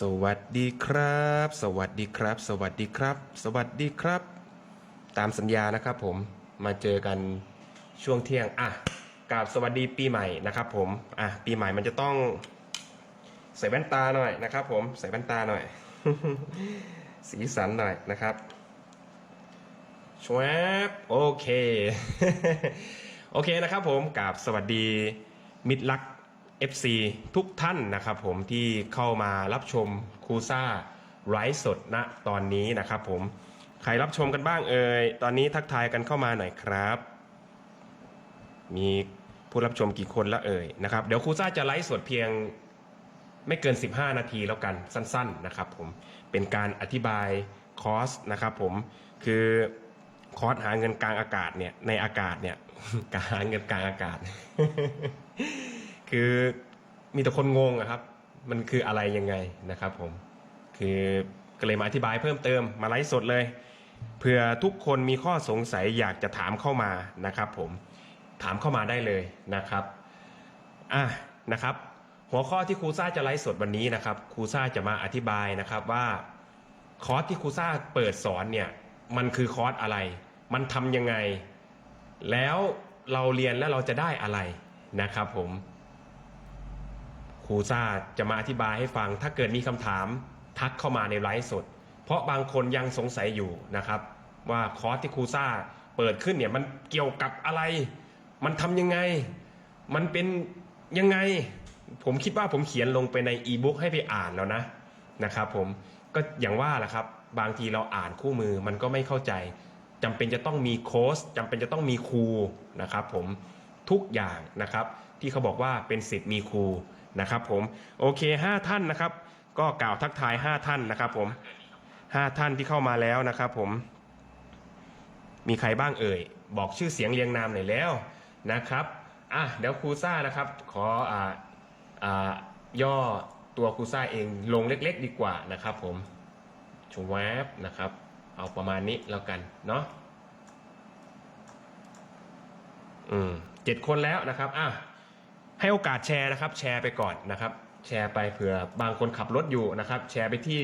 สวัสดีครับ สวัสดีครับ สวัสดีครับ สวัสดีครับ ตามสัญญานะครับผมมาเจอกันช่วงเที่ยงอะกราบสวัสดีปีใหม่นะครับผมอะปีใหม่มันจะต้องใส่แว่นตาหน่อยนะครับผมใส่แว่นตาหน่อย สีสันหน่อยนะครับชวบโอเค โอเคนะครับผมกราบสวัสดีมิตรรัก FC ทุกท่านนะครับผมที่เข้ามารับชมครูซ่าไลฟ์สดณตอนนี้นะครับผมใครรับชมกันบ้างเอ่ยตอนนี้ทักทายกันเข้ามาหน่อยครับ มีผู้รับชมกี่คนละเอ่ยนะครับเดี๋ยวครูซ่าจะไลฟ์สดเพียงไม่เกิน 15 นาทีแล้วกันสั้น ๆนะครับผมเป็นการอธิบายคอร์สนะครับผมคือคอร์สหาเงินกลางอากาศเนี่ยในอากาศเนี่ยการหาเงินกลางอากาศ คือมีแต่คนงงอะครับ มันคืออะไรยังไงนะครับผม คือก็เลยมาอธิบายเพิ่มเติมมาไลฟ์สดเลยเผื่อทุกคนมีข้อสงสัยอยากจะถามเข้ามานะครับ ผมถามเข้ามาได้เลยนะครับอะนะครับ หัวข้อที่ครูซ่าจะไลฟ์สดวันนี้นะครับครูซ่าจะมาอธิบายนะครับว่าคอร์สที่ครูซ่าเปิดสอนเนี่ยมันคือคอร์สอะไร มันทำยังไง แล้วเราเรียนแล้วเราจะได้อะไรนะครับผม ครูซ่าจะมาอธิบายให้ฟัง ถ้าเกิดมีคำถามทักเข้ามาในไลฟ์สด เพราะบางคนยังสงสัยอยู่นะครับ ว่าคอร์สที่ครูซ่าเปิดขึ้นเนี่ยมันเกี่ยวกับอะไร มันทำยังไง มันเป็นยังไง ผมคิดว่าผมเขียนลงไปในอีบุ๊กให้ไปอ่านแล้วนะนะครับผมก็อย่างว่าแหละครับบางทีเราอ่านคู่มือมันก็ไม่เข้าใจจำเป็นจะต้องมีโค้ชจำเป็นจะต้องมีครูนะครับผมทุกอย่างนะครับที่เขาบอกว่าเป็นสิทธิ์มีครู นะครับผมโอเค 5 ท่านนะครับ ก็กล่าวทักทาย 5 ท่านนะครับผม 5 ท่านที่เข้ามาแล้วนะครับผม มีใครบ้างเอ่ย บอกชื่อเสียงเรียงนามหน่อยแล้วนะครับอะเดี๋ยวครูซ่านะครับ ขออ่าอ่าย่อตัวครูซ่าเองลงเล็ก ๆ ดีกว่านะครับผมชวบนะครับ เอาประมาณนี้แล้วกันเนาะอืมเจ็ดคนแล้วนะครับอะ ให้โอกาสแชร์นะครับ แชร์ไปก่อนนะครับ แชร์ไปเผื่อบางคนขับรถอยู่นะครับ แชร์ไปที่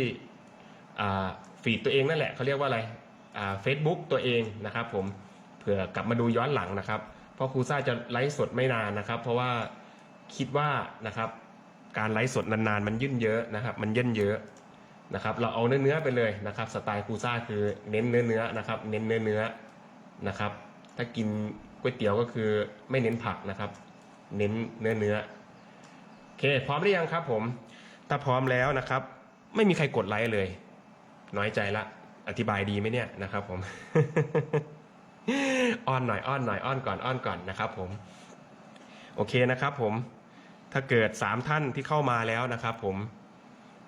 ฟีดตัวเองนั่นแหละเขาเรียกว่าอะไรเฟซบุ๊กตัวเองนะครับ ผมเผื่อกลับมาดูย้อนหลังนะครับ เพราะครูซ่าจะไลฟ์สดไม่นานนะครับ เพราะว่าคิดว่านะครับ การไลฟ์สดนานๆ มันยื่นเยอะนะครับ มันย่นเยอะนะครับ เราเอาเนื้อๆไปเลยนะครับ สไตล์ครูซ่าคือเน้นเนื้อเนื้อๆนะครับ เน้นเนื้อเนื้อๆนะครับ ถ้ากินก๋วยเตี๋ยวก็คือไม่เน้นผักนะครับ เน้นเนื้อเนื้อๆโอเค พร้อมหรือยังครับ ผม ถ้าพร้อมแล้วนะครับ ไม่มีใครกดไลค์เลย น้อยใจละ อธิบายดีไหมเนี่ยนะครับ ผมอ้อนหน่อยอ้อนหน่อยอ้อนก่อนอ้อนก่อนนะครับผม โอเคนะครับ ผม ถ้าเกิดสามท่านที่เข้ามาแล้วนะครับ ผม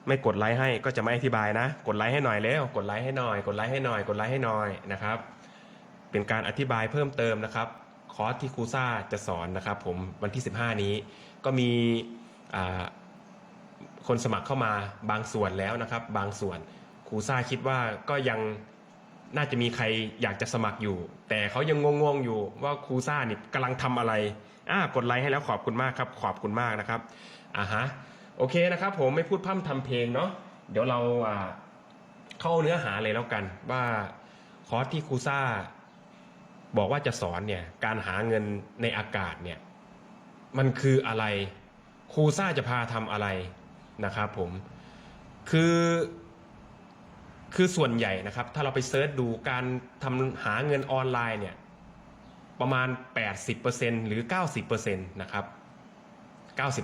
ไม่กดไลค์ให้ก็จะไม่อธิบายนะ กดไลค์ให้หน่อยแล้วกดไลค์ให้หน่อย กดไลค์ให้หน่อย กดไลค์ให้หน่อยนะครับ เป็นการอธิบายเพิ่มเติมนะครับ คอร์สที่ครูซ่าจะสอนนะครับผมวันที่ 15 นี้ก็มีคนสมัครเข้ามาบางส่วนแล้วนะครับ บางส่วนครูซ่าคิดว่าก็ยังน่าจะมีใครอยากจะสมัครอยู่ แต่เขายังงงๆอยู่ว่าครูซ่านี่กำลังทำอะไรอ่ากดไลค์ให้แล้วขอบคุณมากครับ ขอบคุณมากนะครับอ่าฮะโอเคนะครับผมไม่พูดพร่ำทำเพลงเนาะเดี๋ยวเราอ่าเข้าเนื้อหาเลยแล้วกัน ว่าคอร์สที่ครูซ่า บอกว่าจะสอนเนี่ยการหาเงินในอากาศเนี่ยมันคืออะไรครูซ่าจะพาทำอะไรนะครับผมคือคือส่วนใหญ่นะครับ ถ้าเราไปเซิร์ชดูการทำหาเงินออนไลน์เนี่ยประมาณ 80%หรือ 90%นะครับ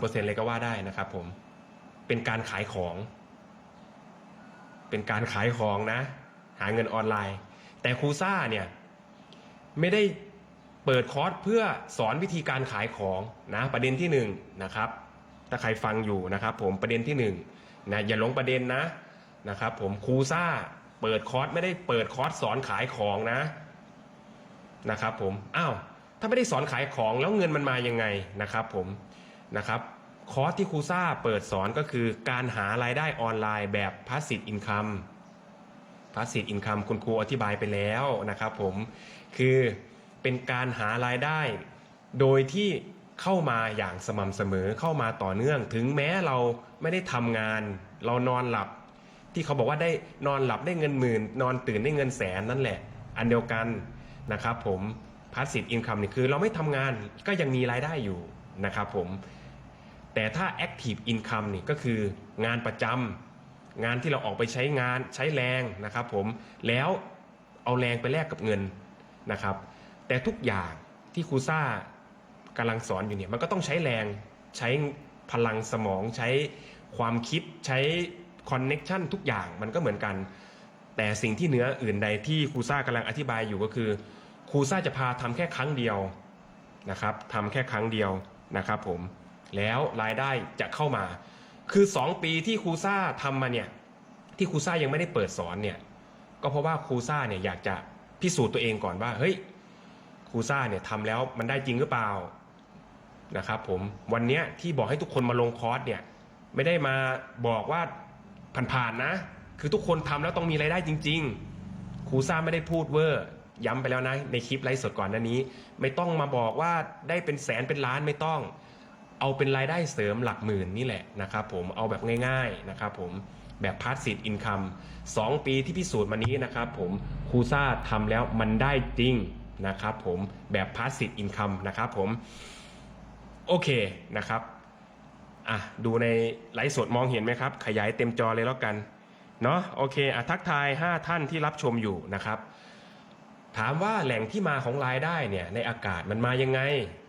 90%เลยก็ว่าได้นะครับผมเป็นการขายของ เป็นการขายของนะ หาเงินออนไลน์ แต่ครูซ่าเนี่ย ไม่ได้เปิดคอร์สเพื่อสอนวิธีการขายของนะประเด็นที่หนึ่งนะครับถ้าใครฟังอยู่นะครับ ผมประเด็นที่หนึ่งนะอย่าหลงประเด็นนะนะครับ ผมครูซ่าเปิดคอร์สไม่ได้เปิดคอร์สสอนขายของนะนะครับ ผมอ้าวถ้าไม่ได้สอนขายของแล้วเงินมันมายังไงนะครับ ผมนะครับคอร์สที่ครูซ่าเปิดสอนก็คือการหารายได้ออนไลน์แบบ passive income พาสซีฟอินคัมคุณครูอธิบายไปแล้วนะครับผมคือเป็นการหารายได้ โดยที่เข้ามาอย่างสม่ำเสมอเข้ามาต่อเนื่อง ถึงแม้เราไม่ได้ทำงาน เรานอนหลับ ที่เขาบอกว่าได้นอนหลับได้เงินหมื่น นอนตื่นได้เงินแสนนั่นแหละ อันเดียวกันนะครับผมพาสซีฟอินคัมนี่คือ เราไม่ทำงานก็ยังมีรายได้อยู่นะครับผมแต่ถ้า Active Income นี่ก็คืองานประจำ งานที่เราออกไปใช้งานใช้แรงนะครับ ผมแล้วเอาแรงไปแลกกับเงินนะครับ แต่ทุกอย่างที่ครูซ่ากำลังสอนอยู่เนี่ยมันก็ต้องใช้แรงใช้พลังสมองใช้ความคิดใช้คอนเน็ชันทุกอย่างมันก็เหมือนกัน แต่สิ่งที่เหนืออื่นใดที่ครูซ่ากำลังอธิบายอยู่ก็คือครูซ่าจะพาทำแค่ครั้งเดียวนะครับทำแค่ครั้งเดียวนะครับ ผมแล้วรายได้จะเข้ามา คือ2ปีที่ครูซ่าทำมาเนี่ย ที่ครูซ่ายังไม่ได้เปิดสอนเนี่ย ก็เพราะว่าครูซ่าเนี่ยอยากจะพิสูจน์ตัวเองก่อนว่า เฮ้ยครูซ่าเนี่ยทำแล้วมันได้จริงหรือเปล่านะครับผมวันนี้ที่บอกให้ทุกคนมาลงคอร์สเนี่ยไม่ได้มาบอกว่าผ่านๆนะ คือทุกคนทำแล้วต้องมีรายได้จริง ๆ ครูซ่าไม่ได้พูดเวอร์ย้ำไปแล้วนะในคลิปไลฟ์สดก่อนหน้านี้ ไม่ต้องมาบอกว่าได้เป็นแสนเป็นล้านไม่ต้อง เอาเป็นรายได้เสริมหลักหมื่นนี่แหละนะครับผมเอาแบบง่ายๆนะครับผมแบบพาสซีฟอินคัมสองปีที่พิสูจน์มานี้นะครับผมครูซ่าทำแล้วมันได้จริงนะครับผมแบบพาสซีฟอินคัมนะครับผมโอเคนะครับอะดูในไลฟ์สดมองเห็นไหมครับ ขยายเต็มจอเลยแล้วกันเนาะโอเคอะทักทาย 5 ท่านที่รับชมอยู่นะครับ ถามว่าแหล่งที่มาของรายได้เนี่ยในอากาศมันมายังไง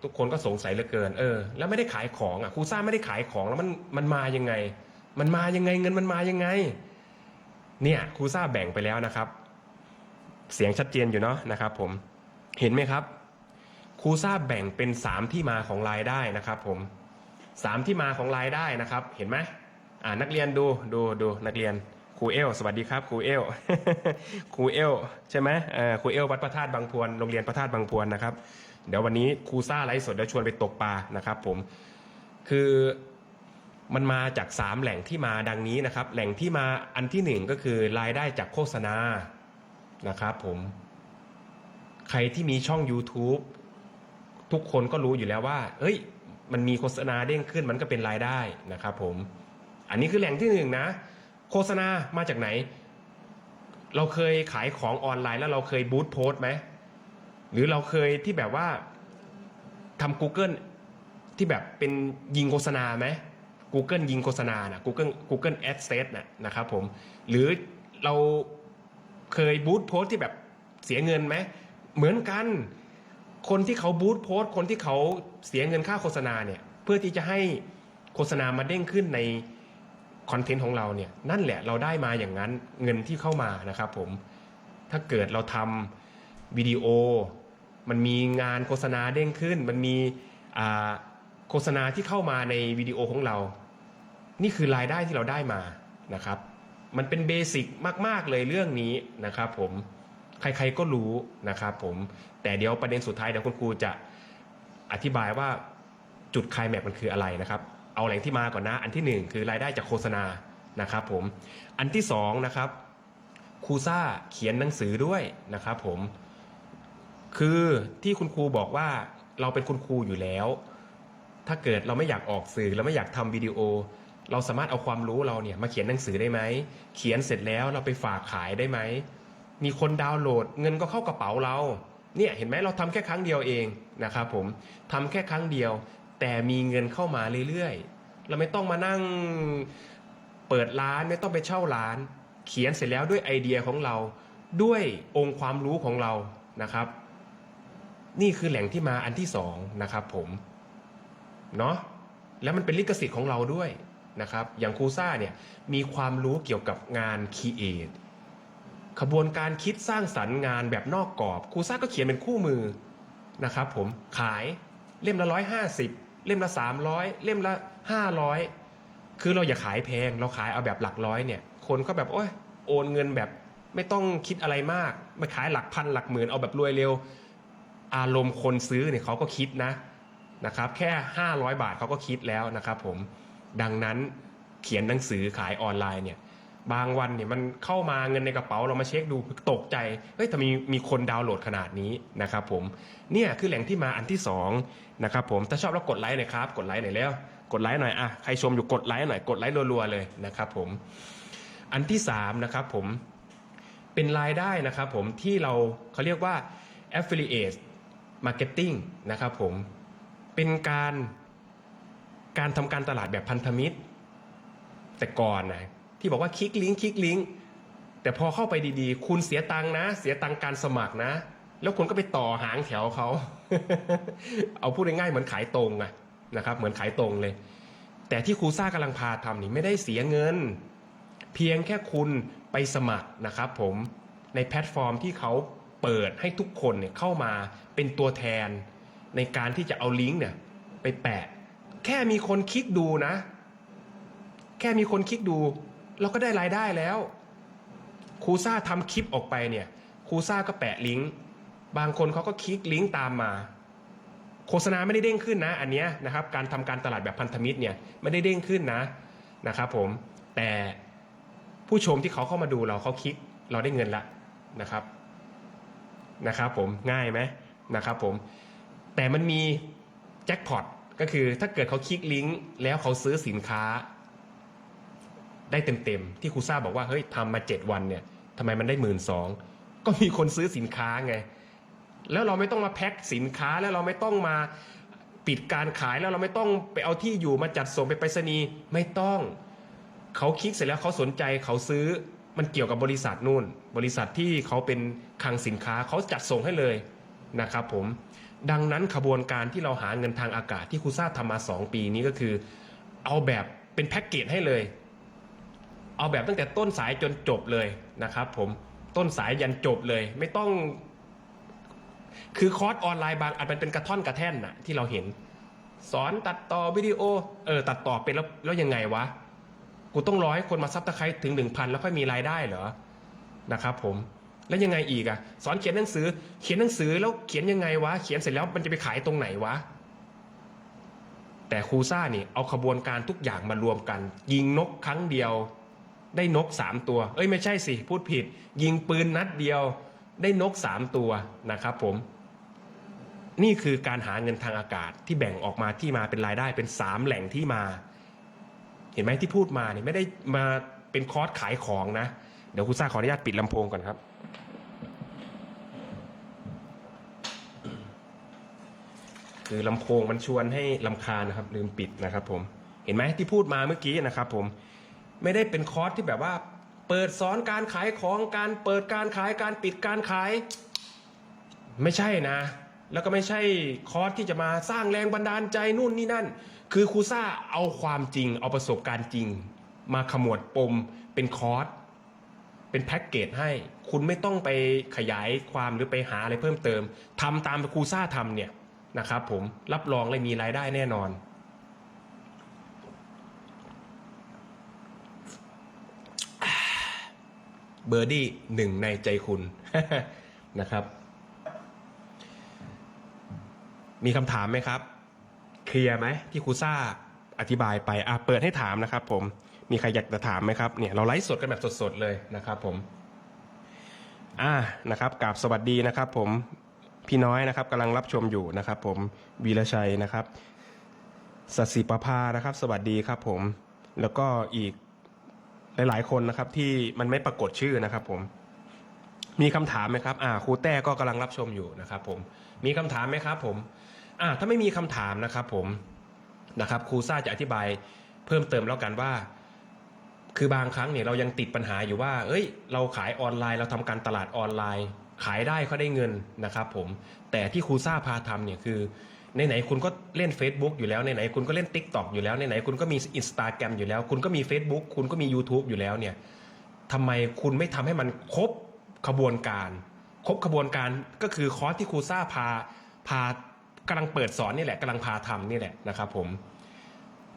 ทุกคนก็สงสัยเหลือเกิน เออ แล้วไม่ได้ขายของอะครูซ่าไม่ได้ขายของแล้วมันมันมายังไง มันมายังไงเงินมันมายังไง เนี่ยครูซ่าแบ่งไปแล้วนะครับ เสียงชัดเจนอยู่เนาะนะครับ ผมเห็นไหมครับครูซ่าแบ่งเป็นสามที่มาของรายได้นะครับ ผมสามที่มาของรายได้นะครับ เห็นไหมอ่านักเรียนดูดูดูนักเรียน ครูเอลสวัสดีครับครูเอลครูเอลใช่ไหมครูเอลวัดพระธาตุบางพวนโรงเรียนพระธาตุบางพวนนะครับ เดี๋ยววันนี้ครูซ่าไลฟ์สดเดี๋ยวชวนไปตกปลานะครับ ผมคือมันมาจากสามแหล่งที่มาดังนี้นะครับ แหล่งที่มาอันที่หนึ่งก็คือรายได้จากโฆษณานะครับ ผม ใครที่มีช่อง YouTube ทุกคนก็รู้อยู่แล้วว่า เอ้ย มันมีโฆษณาเด้งขึ้นมันก็เป็นรายได้นะครับ ผม อันนี้คือแหล่งที่หนึ่งนะ โฆษณามาจากไหน เราเคยขายของออนไลน์แล้วเราเคยบูตโพสต์ไหมหรือเราเคยที่แบบว่าทำ Google ที่แบบเป็นยิงโฆษณาไหม Google ยิงโฆษณานะ Google Google Adsense นะนะครับผม หรือเราเคยบูตโพสต์ที่แบบเสียเงินไหม เหมือนกัน คนที่เขาบูตโพสต์คนที่เขาเสียเงินค่าโฆษณาเนี่ย เพื่อที่จะให้โฆษณามาเด้งขึ้นใน คอนเทนต์ของเราเนี่ยนั่นแหละเราได้มาอย่างนั้นเงินที่เข้ามานะครับผมถ้าเกิดเราทำวิดีโอ มันมีงานโฆษณาเด้งขึ้น มันมีโฆษณาที่เข้ามาในวิดีโอของเรา นี่คือรายได้ที่เราได้มานะครับ มันเป็นเบสิกมากๆเลยเรื่องนี้นะครับผมใครๆก็รู้นะครับผมแต่เดี๋ยวประเด็นสุดท้ายเดี๋ยวคุณครูจะอธิบายว่าจุดคลแม็กมันคืออะไรนะครับ เอาแหล่งที่มาก่อนนะ อันที่หนึ่งคือรายได้จากโฆษณานะครับผมอันที่สองนะครับครูซ่าเขียนหนังสือด้วยนะครับผมคือที่คุณครูบอกว่าเราเป็นคุณครูอยู่แล้ว ถ้าเกิดเราไม่อยากออกสื่อเราไม่อยากทำวิดีโอ เราสามารถเอาความรู้เราเนี่ยมาเขียนหนังสือได้ไหมเขียนเสร็จแล้วเราไปฝากขายได้ไหมมีคนดาวน์โหลด เงินก็เข้ากระเป๋าเราเนี่ยเห็นไหมเราทำแค่ครั้งเดียวเองนะครับผมทำแค่ครั้งเดียว แต่มีเงินเข้ามาเรื่อยๆ เราไม่ต้องมานั่งเปิดร้านไม่ต้องไปเช่าร้าน เขียนเสร็จแล้วด้วยไอเดียของเราด้วยองค์ความรู้ของเรานะครับ นี่คือแหล่งที่มาอันที่สองนะครับผมเนาะแล้วมันเป็นลิขสิทธิ์ของเราด้วยนะครับ อย่างครูซ่าเนี่ยมีความรู้เกี่ยวกับงานคีเอทขบวนการคิดสร้างสรรค์งานแบบนอกกรอบครูซ่าก็เขียนเป็นคู่มือนะครับผมขายเล่มละร้อยห้าสิบ เล่มละสามร้อยเล่มละห้าร้อยคือเราอย่าขายแพง เราขายเอาแบบหลักร้อยเนี่ย คนก็แบบโอ้ยโอนเงินแบบไม่ต้องคิดอะไรมากมาขายหลักพันหลักหมื่นเอาแบบรวยเร็ว อารมณ์คนซื้อเนี่ยเขาก็คิดนะนะครับแค่ 500 บาทเขาก็คิดแล้วนะครับผมดังนั้นเขียนหนังสือขายออนไลน์เนี่ย บางวันเนี่ยมันเข้ามาเงินในกระเป๋าเรามาเช็คดูตกใจเฮ้ยทำไมมีคนดาวน์โหลดขนาดนี้นะครับผมเนี่ยคือแหล่งที่มาอันที่สองนะครับผมถ้าชอบแล้วกดไลค์หน่อยครับกดไลค์หน่อยแล้วกดไลค์หน่อยอะใครชมอยู่กดไลค์หน่อยกดไลค์รัวๆเลยนะครับผมอันที่สามนะครับผมเป็นรายได้นะครับผมที่เราเขาเรียกว่า affiliate marketing นะครับผมเป็นการการทำการตลาดแบบพันธมิตร แต่ก่อนนะ ที่บอกว่าคลิกลิงก์คลิกลิงก์แต่พอเข้าไปดีๆ คุณเสียตังค์นะ เสียตังค์การสมัครนะ แล้วคุณก็ไปต่อหางแถวเขา เอาพูดง่ายๆเหมือนขายตรงอะนะครับ เหมือนขายตรงเลย แต่ที่ครูซ่ากำลังพาทำนี่ไม่ได้เสียเงิน เพียงแค่คุณไปสมัครนะครับผมในแพลตฟอร์มที่เขาเปิดให้ทุกคนเนี่ยเข้ามาเป็นตัวแทน ในการที่จะเอาลิงก์เนี่ยไปแปะ แค่มีคนคลิกดูนะ แค่มีคนคลิกดู เราก็ได้รายได้แล้วครูซ่าทำคลิปออกไปเนี่ยครูซ่าก็แปะลิงก์บางคนเขาก็คลิกลิงก์ตามมา โฆษณาไม่ได้เด้งขึ้นนะ อันเนี้ยนะครับ การทำการตลาดแบบพันธมิตรเนี่ยไม่ได้เด้งขึ้นนะนะครับผมแต่ผู้ชมที่เขาเข้ามาดูเราเขาคลิกเราได้เงินละนะครับนะครับผมง่ายไหมนะครับผมแต่มันมีแจ็คพอตก็คือถ้าเกิดเขาคลิกลิงก์แล้วเขาซื้อสินค้า ได้เต็มๆที่ครูซ่าบอกว่าเฮ้ยทำมาเจ็ดวันเนี่ยทำไมมันได้หมื่นสองก็มีคนซื้อสินค้าไง แล้วเราไม่ต้องมาแพ็คสินค้าแล้วเราไม่ต้องมาปิดการขายแล้วเราไม่ต้องไปเอาที่อยู่มาจัดส่งไปไปรษณีย์ไม่ต้องเขาคลิกเสร็จแล้วเขาสนใจเขาซื้อมันเกี่ยวกับบริษัทนู่น บริษัทที่เขาเป็นคลังสินค้าเขาจัดส่งให้เลยนะครับผมดังนั้นขบวนการที่เราหาเงินทางอากาศที่ครูซ่าทำมา 2 ปีนี้ก็คือ เอาแบบเป็นแพ็กเกจให้เลย เอาแบบตั้งแต่ต้นสายจนจบเลยนะครับ ผมต้นสายยันจบเลย ไม่ต้อง คือคอร์สออนไลน์บางอันมันเป็นกระท่อนกระแท่นน่ะ ที่เราเห็น สอนตัดต่อวิดีโอ เออ ตัดต่อเป็นแล้วแล้วยังไงวะ กูต้องรอให้คนมาซับสไครต์ถึงหนึ่งพันแล้วค่อยมีรายได้เหรอนะครับ ผมแล้วยังไงอีกอะสอนเขียนหนังสือ เขียนหนังสือแล้วเขียนยังไงวะ เขียนเสร็จแล้วมันจะไปขายตรงไหนวะ แต่ครูซ่านี่เอาขบวนการทุกอย่างมารวมกัน ยิงนกครั้งเดียว ได้นกสามตัว เอ้ยไม่ใช่สิพูดผิด ยิงปืนนัดเดียวได้นกสามตัวนะครับผม นี่คือการหาเงินทางอากาศที่แบ่งออกมาที่มาเป็นรายได้เป็นสามแหล่งที่มา เห็นไหมที่พูดมาเนี่ยไม่ได้มาเป็นคอร์สขายของนะ เดี๋ยวครูซ่าขออนุญาตปิดลำโพงก่อนครับ คือลำโพงมันชวนให้ลำคาญนะครับ ลืมปิดนะครับผมเห็นไหมที่พูดมาเมื่อกี้นะครับผม ไม่ได้เป็นคอร์สที่แบบว่า เปิดสอนการขายของการเปิดการขายการปิดการขาย ไม่ใช่นะ แล้วก็ไม่ใช่คอร์สที่จะมาสร้างแรงบันดาลใจนู่นนี่นั่น คือครูซ่าเอาความจริง เอาประสบการณ์จริง มาขมวดปมเป็นคอร์สเป็นแพ็กเกจให้ คุณไม่ต้องไปขยายความหรือไปหาอะไรเพิ่มเติมทำตามครูซ่าทำเนี่ยนะครับผมรับรองเลยมีรายได้แน่นอน เบอร์ดี้หนึ่งในใจคุณนะครับ มีคำถามไหมครับ เคลียร์ไหมที่ครูซ่าอธิบายไปอะเปิดให้ถามนะครับ ผมมีใครอยากจะถามไหมครับเนี่ยเราไลฟ์สดกันแบบสดๆเลยนะครับ ผมอ่านะครับกราบสวัสดีนะครับ ผมพี่น้อยนะครับกำลังรับชมอยู่นะครับ ผมวีรชัยนะครับสัสิประภานะครับ สวัสดีครับ ผม แล้วก็อีก หลายๆ คนนะครับที่มันไม่ปรากฏชื่อนะครับ ผม มีคำถามไหมครับ อ่าครูแต้ก็กำลังรับชมอยู่นะครับ ผม มีคำถามไหมครับ ผม อ่าถ้าไม่มีคำถามนะครับ ผมนะครับครูซ่าจะอธิบายเพิ่มเติมแล้วกันว่า คือบางครั้งเนี่ยเรายังติดปัญหาอยู่ว่า เอ้ย เราขายออนไลน์เราทำการตลาดออนไลน์ ขายได้เขาได้เงินนะครับ ผม แต่ที่ครูซ่าพาทำเนี่ยคือ ไหนๆคุณก็เล่น Facebook อยู่แล้วไหนๆคุณก็เล่น Tik t o อกอยู่แล้วไหนๆคุณก็มี Instagram อยู่แล้ว คุณก็มี Facebook คุณก็มี YouTube อยู่แล้วเนี่ยทำไมคุณไม่ทำให้มันครบขบวนการ ครบขบวนการก็คือคอร์สที่ครูซ่าพาพากำลังเปิดสอนนี่แหละกำลังพาทำนี่แหละนะครับผม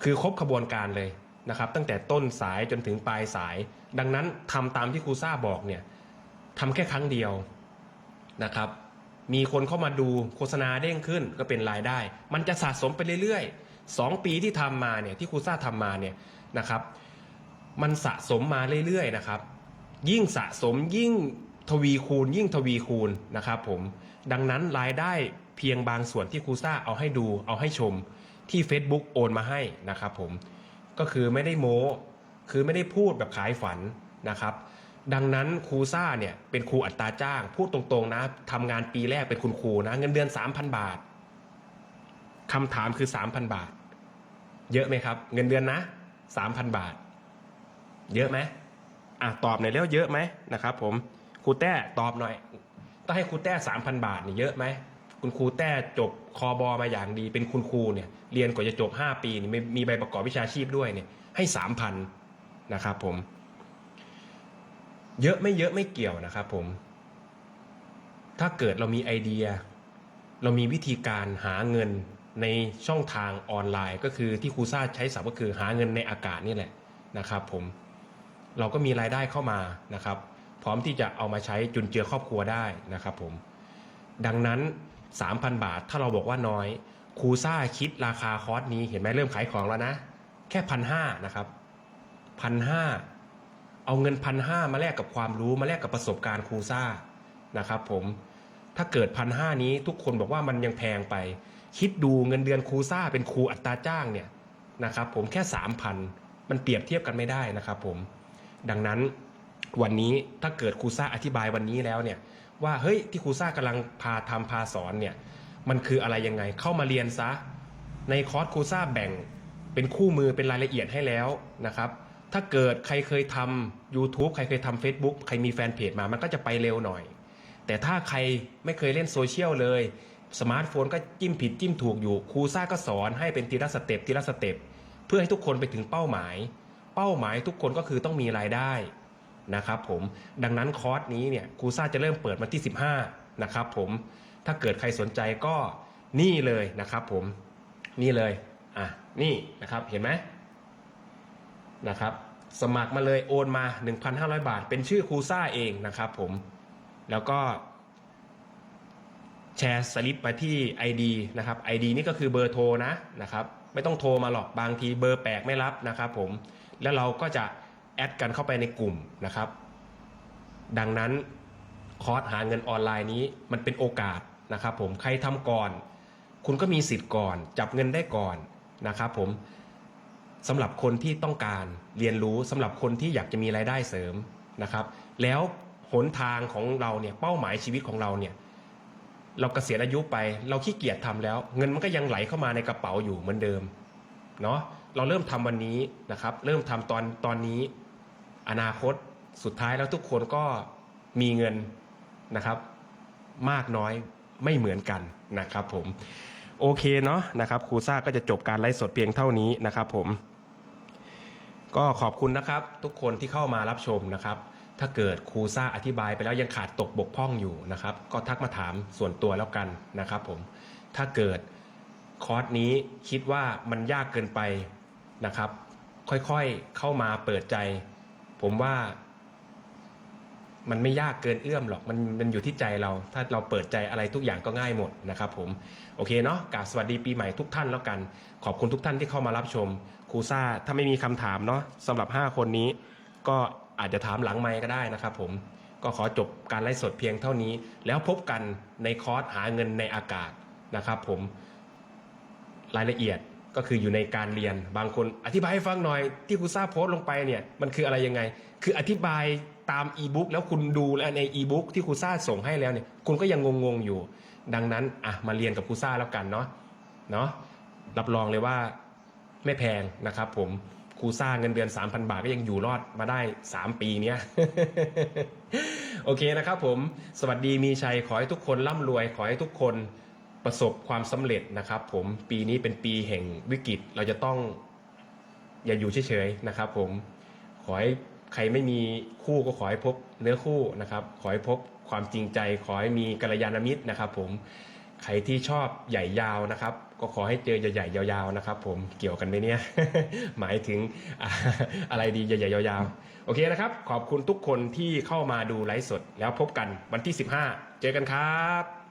คือครบขบวนการเลยนะครับ ตั้งแต่ต้นสายจนถึงปลายสาย ดังนั้นทำตามที่ครูซ่าบอกเนี่ยทำแค่ครั้งเดียวนะครับ มีคนเข้ามาดูโฆษณาเด้งขึ้นก็เป็นรายได้ มันจะสะสมไปเรื่อยๆสองปีที่ทำมาเนี่ยที่ครูซ่าทำมาเนี่ยนะครับมันสะสมมาเรื่อยๆนะครับ ยิ่งสะสมยิ่งทวีคูณ ยิ่งทวีคูณนะครับผมดังนั้นรายได้เพียงบางส่วนที่ครูซ่าเอาให้ดูเอาให้ชมที่ Facebook โอนมาให้นะครับผมก็คือไม่ได้โม้ คือไม่ได้พูดแบบขายฝันนะครับ ดังนั้นครูซ่าเนี่ยเป็นครูอัตราจ้าง พูดตรงๆนะทำงานปีแรกเป็นคุณครูนะ เงินเดือน 3,000 บาทคำถามคือ 3,000 บาท เยอะไหมครับ เงินเดือนนะ 3,000 บาท เยอะไหมอะตอบหน่อยแล้วเยอะไหมนะครับผมครูแต้ตอบหน่อยต้องให้ครูแต้ 3,000 บาทนี่เยอะไหมคุณครูแต้จบคอบอมาอย่างดี เป็นคุณครูเนี่ยเรียนกว่าจะจบ 5 ปีนี่มีมีใบประกอบวิชาชีพด้วยเนี่ยให้ 3,000นะครับผม เยอะไม่เยอะไม่เกี่ยวนะครับผม ถ้าเกิดเรามีไอเดีย เรามีวิธีการหาเงินในช่องทางออนไลน์ ก็คือที่ครูซ่าใช้ศัพท์ก็คือหาเงินในอากาศนี่แหละนะครับผมเราก็มีรายได้เข้ามานะครับ พร้อมที่จะเอามาใช้จุนเจือครอบครัวได้นะครับผมดังนั้น 3,000 บาทถ้าเราบอกว่าน้อยครูซ่าคิดราคาคอร์สนี้เห็นไหมเริ่มขายของแล้วนะ แค่พันห้านะครับพันห้า เอาเงินพันห้ามาแลกกับความรู้มาแลกกับประสบการณ์ครูซ่านะครับผมถ้าเกิดพันห้านี้ทุกคนบอกว่ามันยังแพงไป คิดดูเงินเดือนครูซ่าเป็นครูอัตราจ้างเนี่ยนะครับผมแค่สามพันมันเปรียบเทียบกันไม่ได้นะครับผมดังนั้นวันนี้ถ้าเกิดครูซ่าอธิบายวันนี้แล้วเนี่ยว่าเฮ้ยที่ครูซ่ากำลังพาทำพาสอนเนี่ยมันคืออะไรยังไงเข้ามาเรียนซะ ในคอร์สครูซ่าแบ่งเป็นคู่มือเป็นรายละเอียดให้แล้วนะครับ ถ้าเกิดใครเคยทำ YouTube ใครเคยทำ Facebook ใครมีแฟนเพจมามันก็จะไปเร็วหน่อย แต่ถ้าใครไม่เคยเล่นโซเชียลเลย สมาร์ทโฟนก็จิ้มผิดจิ้มถูกอยู่ครูซ่าก็สอนให้เป็นทีละสเต็ปทีละสเต็ปเพื่อให้ทุกคนไปถึงเป้าหมาย เป้าหมายทุกคนก็คือต้องมีรายได้นะครับผมดังนั้นคอร์สนี้เนี่ยครูซ่าจะเริ่มเปิดวันที่ 15นะครับผมถ้าเกิดใครสนใจก็นี่เลยนะครับผมนี่เลยอะนี่นะครับเห็นไหม นะครับ สมัครมาเลยโอนมา 1,500 บาท เป็นชื่อครูซ่าเองนะครับผมแล้วก็แชร์สลิปมาที่ ID นะครับ ID นี่ก็คือเบอร์โทรนะนะครับ ไม่ต้องโทรมาหรอกบางทีเบอร์แปลกไม่รับนะครับผมแล้วเราก็จะแอดกันเข้าไปในกลุ่มนะครับ ดังนั้นคอร์สหาเงินออนไลน์นี้มันเป็นโอกาสนะครับผมใครทำก่อน คุณก็มีสิทธิ์ก่อน จับเงินได้ก่อนนะครับผม สำหรับคนที่ต้องการเรียนรู้สำหรับคนที่อยากจะมีรายได้เสริมนะครับ แล้วหนทางของเราเนี่ยเป้าหมายชีวิตของเราเนี่ยเราเกษียณอายุไปเราขี้เกียจทำแล้ว เงินมันก็ยังไหลเข้ามาในกระเป๋าอยู่เหมือนเดิมเนาะเราเริ่มทำวันนี้นะครับ เริ่มทำตอนตอนนี้ อนาคตสุดท้ายแล้วทุกคนก็มีเงินนะครับ มากน้อยไม่เหมือนกันนะครับผมโอเคเนาะนะครับครูซ่าก็จะจบการไลฟ์สดเพียงเท่านี้นะครับผม ก็ขอบคุณนะครับ ทุกคนที่เข้ามารับชมนะครับ ถ้าเกิดครูซ่าอธิบายไปแล้วยังขาดตกบกพร่องอยู่นะครับ ก็ทักมาถามส่วนตัวแล้วกันนะครับผมถ้าเกิดคอร์สนี้คิดว่ามันยากเกินไปนะครับ ค่อยๆเข้ามาเปิดใจ ผมว่า มันไม่ยากเกินเอื้อมหรอกมันมันอยู่ที่ใจเรา ถ้าเราเปิดใจอะไรทุกอย่างก็ง่ายหมดนะครับผมโอเคเนาะกราบสวัสดีปีใหม่ทุกท่านแล้วกัน ขอบคุณทุกท่านที่เข้ามารับชมครูซ่าถ้าไม่มีคำถามเนาะสำหรับ 5 คนนี้ ก็อาจจะถามหลังไมค์ก็ได้นะครับผมก็ขอจบการไลฟ์สดเพียงเท่านี้ แล้วพบกันในคอร์สหาเงินในอากาศนะครับผมรายละเอียดก็คืออยู่ในการเรียนบางคนอธิบายให้ฟังหน่อยที่ครูซ่าโพสต์ลงไปเนี่ยมันคืออะไรยังไง คืออธิบาย ตามอีบุ๊กแล้วคุณดูแล้วในอีบุ๊กที่ครูซ่าส่งให้แล้วเนี่ยคุณก็ยังงงๆอยู่ ดังนั้นอะมาเรียนกับครูซ่าแล้วกันเนาะเนาะรับรองเลยว่าไม่แพงนะครับผมครูซ่าเงินเดือน 3,000 บาทก็ยังอยู่รอดมาได้ 3 ปีเนี้ยโอเคนะครับผม สวัสดีมีชัยขอให้ทุกคนร่ำรวย ขอให้ทุกคนประสบความสำเร็จนะครับผมปีนี้เป็นปีแห่งวิกฤตเราจะต้องอย่าอยู่เฉยๆนะครับผมขอให้ ใครไม่มีคู่ก็ขอให้พบเนื้อคู่นะครับ ขอให้พบความจริงใจ ขอให้มีกัลยาณมิตรนะครับ ผมใครที่ชอบใหญ่ยาวนะครับ ก็ขอให้เจอใหญ่ๆยาวๆนะครับ ผมเกี่ยวกันไหมเนี่ย หมายถึงอะไรดีใหญ่ๆยาวๆ โอเคนะครับ ขอบคุณทุกคนที่เข้ามาดูไลฟ์สด แล้วพบกันวันที่ 15 เจอกันครับ